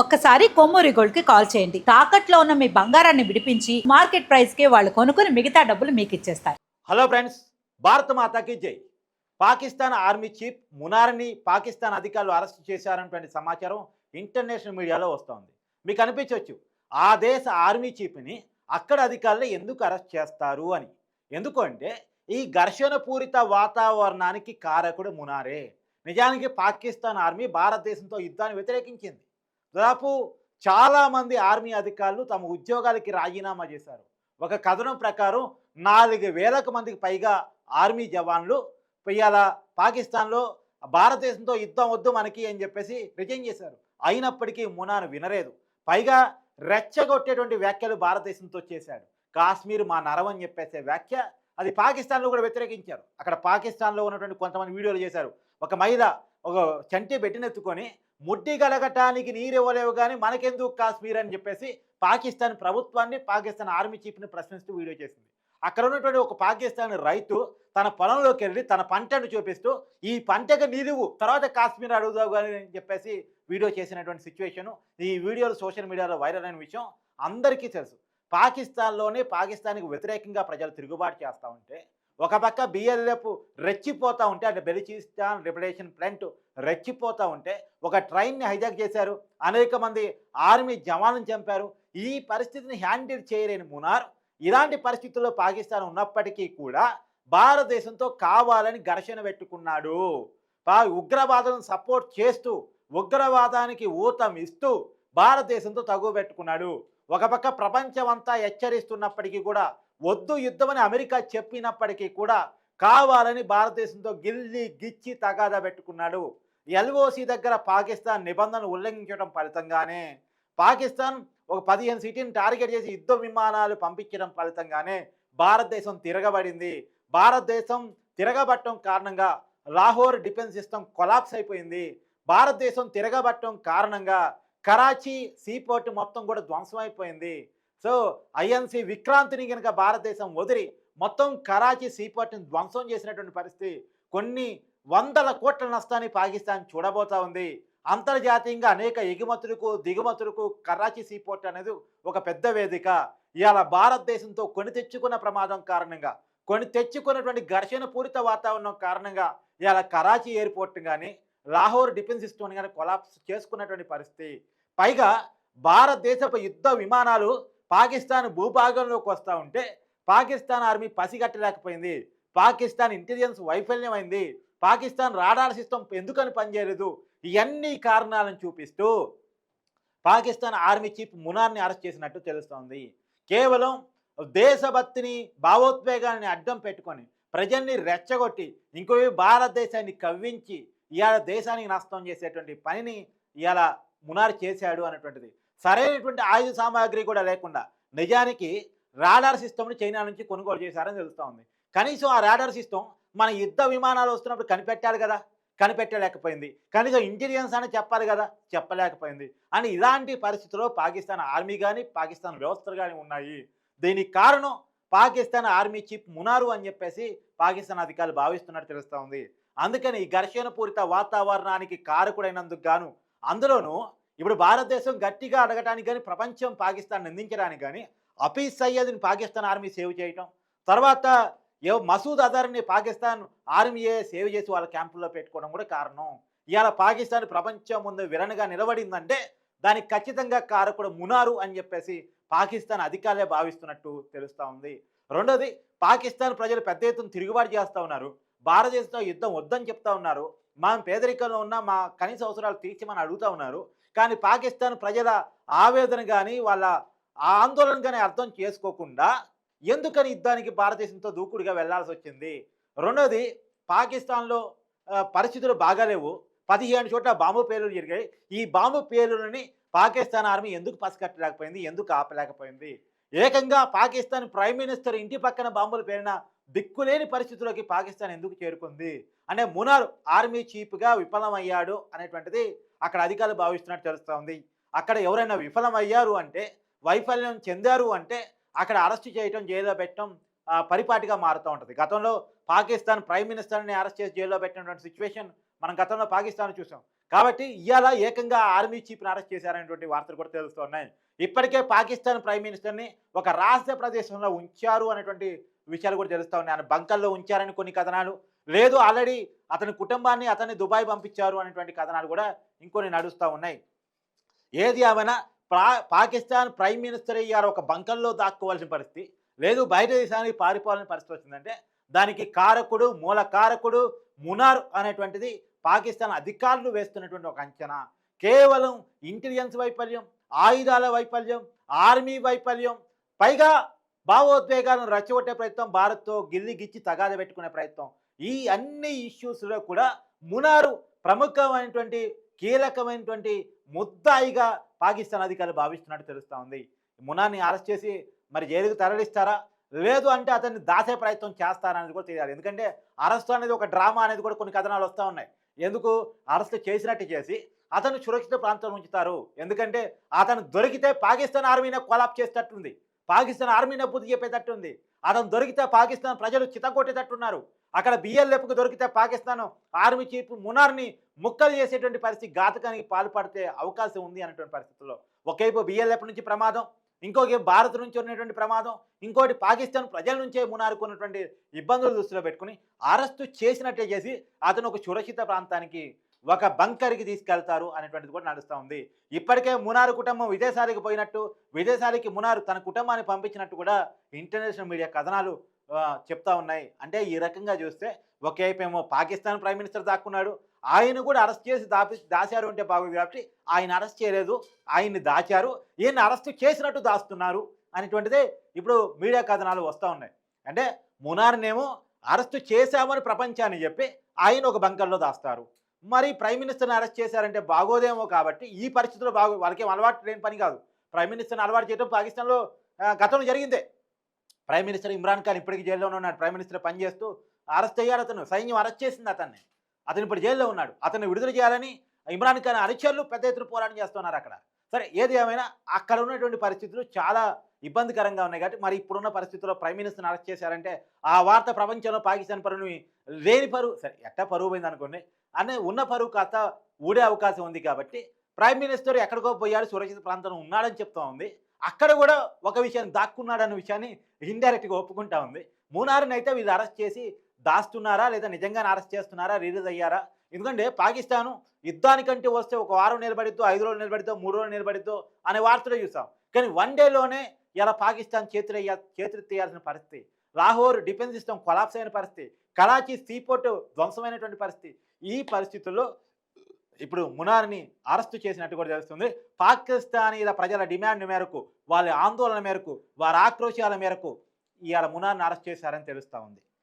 ఒక్కసారి కొమ్మూరి గోల్డ్కి కాల్ చేయండి. తాకట్లో ఉన్న మీ బంగారాన్ని విడిపించి మార్కెట్ ప్రైస్కి వాళ్ళు కొనుక్కుని మిగతా డబ్బులు మీకు ఇచ్చేస్తారు. హలో ఫ్రెండ్స్ భారత మాతాకి జై. పాకిస్తాన్ ఆర్మీ చీఫ్ మునార్ని పాకిస్తాన్ అధికారులు అరెస్ట్ చేశారన్నటువంటి సమాచారం ఇంటర్నేషనల్ మీడియాలో వస్తోంది. మీకు అనిపించవచ్చు ఆ దేశ ఆర్మీ చీఫ్ని అక్కడ అధికారులు ఎందుకు అరెస్ట్ చేస్తారు అని. ఎందుకు అంటే ఈ ఘర్షణ పూరిత వాతావరణానికి కారకుడు మునారే. నిజానికి పాకిస్తాన్ ఆర్మీ భారతదేశంతో యుద్ధాన్ని వ్యతిరేకించింది. దాదాపు చాలామంది ఆర్మీ అధికారులు తమ ఉద్యోగాలకి రాజీనామా చేశారు. ఒక కథనం ప్రకారం నాలుగు వేలకు మందికి పైగా ఆర్మీ జవాన్లు ఇవాళ పాకిస్తాన్లో భారతదేశంతో యుద్ధం వద్దు మనకి అని చెప్పేసి రిజైన్ చేశారు. అయినప్పటికీ మునాను వినలేదు. పైగా రెచ్చగొట్టేటువంటి వ్యాఖ్యలు భారతదేశంతో చేశాడు. కాశ్మీర్ మా నరం అని చెప్పేసే వ్యాఖ్య అది పాకిస్తాన్లో కూడా వ్యతిరేకించారు. అక్కడ పాకిస్తాన్లో ఉన్నటువంటి కొంతమంది వీడియోలు చేశారు. ఒక మహిళ ఒక చంటి పెట్టినెత్తుకొని ముట్టి కలగటానికి నీరు ఇవ్వలేవు కానీ మనకెందుకు కాశ్మీర్ అని చెప్పేసి పాకిస్తాన్ ప్రభుత్వాన్ని పాకిస్తాన్ ఆర్మీ చీఫ్ని ప్రశ్నిస్తూ వీడియో చేసింది. అక్కడ ఉన్నటువంటి ఒక పాకిస్తాన్ రైతు తన పొలంలోకి వెళ్ళి తన పంటను చూపిస్తూ ఈ పంటకు నిలువు తర్వాత కాశ్మీర్ అడుగుదావు కానీ అని చెప్పేసి వీడియో చేసినటువంటి సిచ్యువేషను ఈ వీడియోలు సోషల్ మీడియాలో వైరల్ అయిన విషయం అందరికీ తెలుసు. పాకిస్తాన్లోనే పాకిస్తాన్కి వ్యతిరేకంగా ప్రజలు తిరుగుబాటు చేస్తూ ఉంటే ఒక పక్క బిఎల్ఎఫ్ రెచ్చిపోతూ ఉంటే అంటే బెలిచిస్తాన్ రిపరేషన్ ఫ్రంట్ రెచ్చిపోతూ ఉంటే ఒక ట్రైన్ని హైజాక్ చేశారు. అనేక మంది ఆర్మీ జవాన్లను చంపారు. ఈ పరిస్థితిని హ్యాండిల్ చేయలేని మునార్ ఇలాంటి పరిస్థితుల్లో పాకిస్తాన్ ఉన్నప్పటికీ కూడా భారతదేశంతో కావాలని ఘర్షణ పెట్టుకున్నాడు. పా ఉగ్రవాదులను సపోర్ట్ చేస్తూ ఉగ్రవాదానికి ఊతం ఇస్తూ భారతదేశంతో తగువ పెట్టుకున్నాడు. ఒక పక్క ప్రపంచమంతా హెచ్చరిస్తున్నప్పటికీ కూడా వద్దు యుద్ధమని అమెరికా చెప్పినప్పటికీ కూడా కావాలని భారతదేశంతో గిల్లి గిచ్చి తగాదా పెట్టుకున్నాడు. ఎల్ఓసి దగ్గర పాకిస్తాన్ నిబంధనలు ఉల్లంఘించడం ఫలితంగానే పాకిస్తాన్ ఒక పదిహేను సిటీని టార్గెట్ చేసి యుద్ధ విమానాలు పంపించడం ఫలితంగానే భారతదేశం తిరగబడింది. భారతదేశం తిరగబట్టడం కారణంగా లాహోర్ డిఫెన్స్ సిస్టమ్ కొలాప్స్ అయిపోయింది. భారతదేశం తిరగబట్టడం కారణంగా కరాచీ సీపోర్ట్ మొత్తం కూడా ధ్వంసం అయిపోయింది. సో ఐఎన్సి విక్రాంతిని కనుక భారతదేశం వదిలి మొత్తం కరాచీ సీపోర్ట్ని ధ్వంసం చేసినటువంటి పరిస్థితి కొన్ని వందల కోట్ల నష్టాన్ని పాకిస్తాన్ చూడబోతా ఉంది. అంతర్జాతీయంగా అనేక ఎగుమతులకు దిగుమతులకు కరాచీ సీపోర్ట్ అనేది ఒక పెద్ద వేదిక. ఇవాళ భారతదేశంతో కొని తెచ్చుకున్న ప్రమాదం కారణంగా కొని తెచ్చుకున్నటువంటి ఘర్షణ పూరిత వాతావరణం కారణంగా ఇవాళ కరాచీ ఎయిర్పోర్ట్ కానీ లాహోర్ డిఫెన్స్ సిస్టమ్ కానీ కొలాప్స్ చేసుకున్నటువంటి పరిస్థితి. పైగా భారతదేశపు యుద్ధ విమానాలు పాకిస్తాన్ భూభాగంలోకి వస్తూ ఉంటే పాకిస్తాన్ ఆర్మీ పసిగట్టలేకపోయింది. పాకిస్తాన్ ఇంటెలిజెన్స్ వైఫల్యమైంది. పాకిస్తాన్ రాడార్ సిస్టమ్ ఎందుకని పనిచేయలేదు? ఇవన్నీ కారణాలను చూపిస్తూ పాకిస్తాన్ ఆర్మీ చీఫ్ మునార్ని అరెస్ట్ చేసినట్టు తెలుస్తోంది. కేవలం దేశభక్తిని భావోద్వేగాన్ని అడ్డం పెట్టుకొని ప్రజల్ని రెచ్చగొట్టి ఇంకోవి భారతదేశాన్ని కవ్వించి ఇవాళ దేశానికి నష్టం చేసేటువంటి పనిని ఇవాళ మునార్ చేశాడు అనేటువంటిది. సరైనటువంటి ఆయుధ సామాగ్రి కూడా లేకుండా నిజానికి రాడార్ సిస్టమ్ని చైనా నుంచి కొనుగోలు చేశారని తెలుస్తూ ఉంది. కనీసం ఆ రాడార్ సిస్టమ్ మన యుద్ధ విమానాలు వస్తున్నప్పుడు కనిపెట్టాలి కదా? కనిపెట్టలేకపోయింది. కనీసం ఇంటెలిజెన్స్ అని చెప్పాలి కదా? చెప్పలేకపోయింది. అని ఇలాంటి పరిస్థితుల్లో పాకిస్తాన్ ఆర్మీ కానీ పాకిస్తాన్ వ్యవస్థలు కానీ ఉన్నాయి. దీనికి కారణం పాకిస్తాన్ ఆర్మీ చీఫ్ మునారు అని చెప్పేసి పాకిస్తాన్ అధికారులు భావిస్తున్నట్టు తెలుస్తూ ఉంది. అందుకని ఈ ఘర్షణ పూరిత వాతావరణానికి కారకుడైనందుకు గాను అందులోనూ ఇప్పుడు భారతదేశం గట్టిగా అడగటానికి కానీ ప్రపంచం పాకిస్తాన్ నిందించడానికి కానీ అఫీజ్ సయ్యద్ని పాకిస్తాన్ ఆర్మీ సేవ్ చేయటం తర్వాత ఏ మసూద్ అజర్ని పాకిస్తాన్ ఆర్మీయే సేవ్ చేసి వాళ్ళ క్యాంపుల్లో పెట్టుకోవడం కూడా కారణం. ఇవాళ పాకిస్తాన్ ప్రపంచం ముందు విరణగా నిలబడిందంటే దానికి ఖచ్చితంగా కారకుడు మునారు అని చెప్పేసి పాకిస్తాన్ అధికారులే భావిస్తున్నట్టు తెలుస్తూ ఉంది. రెండోది పాకిస్తాన్ ప్రజలు పెద్ద ఎత్తున తిరుగుబాటు చేస్తూ ఉన్నారు. భారతదేశంతో యుద్ధం వద్దని చెప్తా ఉన్నారు. మనం పేదరికంలో ఉన్న మా కనీస అవసరాలు తీర్చమని అడుగుతూ ఉన్నారు. కానీ పాకిస్తాన్ ప్రజల ఆవేదన కానీ వాళ్ళ ఆందోళన కానీ అర్థం చేసుకోకుండా ఎందుకని యుద్ధానికి భారతదేశంతో దూకుడుగా వెళ్ళాల్సి వచ్చింది రెండోది పాకిస్తాన్లో పరిస్థితులు బాగాలేవు పదిహేను చోట్ల బాంబు పేలులు జరిగాయి. ఈ బాంబు పేలులని పాకిస్తాన్ ఆర్మీ ఎందుకు పసికట్టలేకపోయింది ఎందుకు ఆపలేకపోయింది? ఏకంగా పాకిస్తాన్ ప్రైమ్ మినిస్టర్ ఇంటి పక్కన బాంబులు పేరిన దిక్కులేని పరిస్థితుల్లోకి పాకిస్తాన్ ఎందుకు చేరుకుంది? అనే మునార్ ఆర్మీ చీఫ్గా విఫలమయ్యాడు అనేటువంటిది అక్కడ అధికారులు భావిస్తున్నట్టు తెలుస్తూ ఉంది. అక్కడ ఎవరైనా విఫలమయ్యారు అంటే వైఫల్యం చెందారు అంటే అక్కడ అరెస్ట్ చేయటం జైల్లో పెట్టడం పరిపాటిగా మారుతూ ఉంటుంది. గతంలో పాకిస్తాన్ ప్రైమ్ మినిస్టర్ని అరెస్ట్ చేసి జైల్లో పెట్టినటువంటి సిచ్యువేషన్ మనం గతంలో పాకిస్తాన్ చూసాం. కాబట్టి ఇవాళ ఏకంగా ఆర్మీ చీఫ్ని అరెస్ట్ చేశారనేటువంటి వార్తలు కూడా తెలుస్తున్నాయి. ఇప్పటికే పాకిస్తాన్ ప్రైమ్ మినిస్టర్ని ఒక రాష్ట్ర ప్రదేశంలో ఉంచారు అనేటువంటి విషయాలు కూడా తెలుస్తూ ఉన్నాయి. ఆయన బంకల్లో ఉంచారని కొన్ని కథనాలు లేదు ఆల్రెడీ అతని కుటుంబాన్ని అతన్ని దుబాయ్ పంపించారు అనేటువంటి కథనాలు కూడా ఇంకొన్ని నడుస్తూ ఉన్నాయి. ఏది ఏమైనా పా పాకిస్తాన్ ప్రైమ్ మినిస్టర్ అయ్యారు ఒక బంకల్లో దాక్కోవాల్సిన పరిస్థితి. లేదు బయట దేశానికి పారిపోవాలని పరిస్థితి వచ్చిందంటే దానికి కారకుడు మూల కారకుడు మునార్ అనేటువంటిది పాకిస్తాన్ అధికారులు వేస్తున్నటువంటి ఒక అంచనా. కేవలం ఇంటెలిజెన్స్ వైఫల్యం ఆయుధాల వైఫల్యం ఆర్మీ వైఫల్యం పైగా భావోద్వేగాలను రచ్చగొట్టే ప్రయత్నం భారత్తో గిల్లి గిచ్చి తగాద పెట్టుకునే ప్రయత్నం. ఈ అన్ని ఇష్యూస్లో కూడా మునారు ప్రముఖమైనటువంటి కీలకమైనటువంటి ముద్దాయిగా పాకిస్తాన్ అధికారులు భావిస్తున్నట్టు తెలుస్తూ ఉంది. మునార్ని అరెస్ట్ చేసి మరి జైలుకు తరలిస్తారా? లేదు అంటే అతన్ని దాసే ప్రయత్నం చేస్తారనేది కూడా తెలియాలి. ఎందుకంటే అరెస్ట్ అనేది ఒక డ్రామా అనేది కూడా కొన్ని కథనాలు వస్తూ ఉన్నాయి. ఎందుకు? అరెస్ట్ చేసినట్టు చేసి అతను సురక్షిత ప్రాంతంలో ఉంచుతారు. ఎందుకంటే అతను దొరికితే పాకిస్తాన్ ఆర్మీనే కొలాప్ చేసేటట్టుంది. పాకిస్తాన్ ఆర్మీనే బుద్ధి చెప్పేటట్టుంది. అతను దొరికితే పాకిస్తాన్ ప్రజలు చితకొట్టేటట్టున్నారు. అక్కడ బిఎల్ఎఫ్కు దొరికితే పాకిస్తాన్ ఆర్మీ చీఫ్ మునార్ని ముక్కలు చేసేటువంటి పరిస్థితి ఘాతకానికి పాల్పడితే అవకాశం ఉంది అనేటువంటి పరిస్థితుల్లో. ఒకవైపు బిఎల్ఎఫ్ నుంచి ప్రమాదం ఇంకొక భారత్ నుంచి ఉన్నటువంటి ప్రమాదం ఇంకోటి పాకిస్తాన్ ప్రజల నుంచే మునారుకున్నటువంటి ఇబ్బందులు దృష్టిలో పెట్టుకుని అరెస్టు చేసినట్టే చేసి అతను ఒక సురక్షిత ప్రాంతానికి ఒక బంకర్కి తీసుకెళ్తారు అనేటువంటిది కూడా నడుస్తూ ఉంది. ఇప్పటికే మునారు కుటుంబం విదేశాలకు పోయినట్టు విదేశాలకి మునారు తన కుటుంబాన్ని పంపించినట్టు కూడా ఇంటర్నేషనల్ మీడియా కథనాలు చెప్తా ఉన్నాయి. అంటే ఈ రకంగా చూస్తే ఒకేపేమో ఏమో పాకిస్తాన్ ప్రైమ్ మినిస్టర్ దాక్కున్నాడు. ఆయన కూడా అరెస్ట్ చేసి దాపి దాచారు అంటే బాగుంది కాబట్టి ఆయన అరెస్ట్ చేయలేదు. ఆయన్ని దాచారు. ఈయన్ని అరెస్ట్ చేసినట్టు దాస్తున్నారు అనేటువంటిదే ఇప్పుడు మీడియా కథనాలు వస్తూ ఉన్నాయి. అంటే మునార్నేమో అరెస్ట్ చేశామని ప్రపంచాన్ని చెప్పి ఆయన ఒక బంకర్లో దాస్తారు. మరి ప్రైమ్ మినిస్టర్ని అరెస్ట్ చేశారంటే బాగోదేమో కాబట్టి ఈ పరిస్థితుల్లో బాగో వాళ్ళకేం అలవాటు లేని పని కాదు. ప్రైమ్ మినిస్టర్ని అలవాటు చేయడం పాకిస్తాన్లో గతంలో జరిగిందే. ప్రైమ్ మినిస్టర్ ఇమ్రాన్ ఖాన్ ఇప్పటికీ జైల్లోనే ఉన్నాడు. ప్రైమ్ మినిస్టర్ పనిచేస్తూ అరెస్ట్ అయ్యాడు అతను. సైన్యం అరెస్ట్ చేసింది అతన్ని. అతను ఇప్పుడు జైల్లో ఉన్నాడు. అతన్ని విడుదల చేయాలని ఇమ్రాన్ ఖాన్ అనుచరులు పెద్ద ఎత్తున పోరాటం చేస్తున్నారు అక్కడ. సరే ఏది ఏమైనా అక్కడ ఉన్నటువంటి పరిస్థితులు చాలా ఇబ్బందికరంగా ఉన్నాయి కాబట్టి మరి ఇప్పుడున్న పరిస్థితుల్లో ప్రైమ్ మినిస్టర్ని అరెస్ట్ చేశారంటే ఆ వార్త ప్రపంచంలో పాకిస్తాన్ పరువుని లేని పరువు. సరే ఎట్టా పరువు పోయింది అనుకోండి. అనే ఉన్న పరువు కాస్త ఊడే అవకాశం ఉంది కాబట్టి ప్రైమ్ మినిస్టర్ ఎక్కడికో పోయాడు. సురక్షిత ప్రాంతంలో ఉన్నాడని చెప్తా ఉంది. అక్కడ కూడా ఒక విషయం దాక్కున్నాడు అన్న విషయాన్ని ఇండైరెక్ట్గా ఒప్పుకుంటా ఉంది. మూనార్ని అయితే వీళ్ళు అరెస్ట్ చేసి దాస్తున్నారా లేదా నిజంగానే అరెస్ట్ చేస్తున్నారా రిలీజ్ అయ్యారా? ఎందుకంటే పాకిస్తాను యుద్ధానికంటే వస్తే ఒక వారం నిలబడిద్దో ఐదు రోజులు నిలబడిద్దో మూడు రోజులు నిలబడిద్దో అనే వార్తలు చూసాం. కానీ వన్ డేలోనే ఇలా పాకిస్తాన్ చేతులయ్యా చేతులెత్తేయాల్సిన పరిస్థితి. లాహోర్ డిఫెన్స్ సిస్టమ్ కొలాప్స్ అయిన పరిస్థితి. కరాచీ సీపోర్ట్ ధ్వంసమైనటువంటి పరిస్థితి. ఈ పరిస్థితుల్లో ఇప్పుడు మునార్ని అరెస్టు చేసినట్టు కూడా తెలుస్తుంది. పాకిస్తానీల ప్రజల డిమాండ్ మేరకు వాళ్ళ ఆందోళన మేరకు వారి ఆక్రోశాల మేరకు ఇవాళ మునార్ని అరెస్ట్ చేశారని తెలుస్తూ ఉంది.